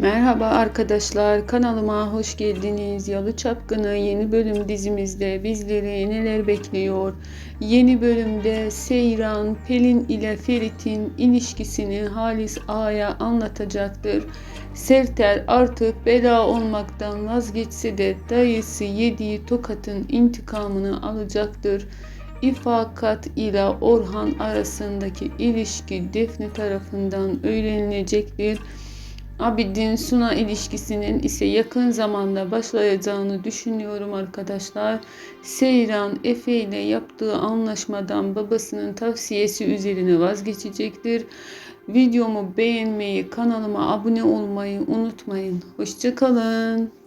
Merhaba arkadaşlar, kanalıma hoş geldiniz. Yalı Çapkını yeni bölüm dizimizde bizleri neler bekliyor? Yeni bölümde Seyran, Pelin ile Ferit'in ilişkisini Halis Ağa'ya anlatacaktır. Serter artık bela olmaktan vazgeçse de dayısı yediği tokatın intikamını alacaktır. İfakat ile Orhan arasındaki ilişki Defne tarafından öğrenilecektir. Abidin Suna ilişkisinin ise yakın zamanda başlayacağını düşünüyorum arkadaşlar. Seyran Efe ile yaptığı anlaşmadan babasının tavsiyesi üzerine vazgeçecektir. Videomu beğenmeyi, kanalıma abone olmayı unutmayın. Hoşçakalın.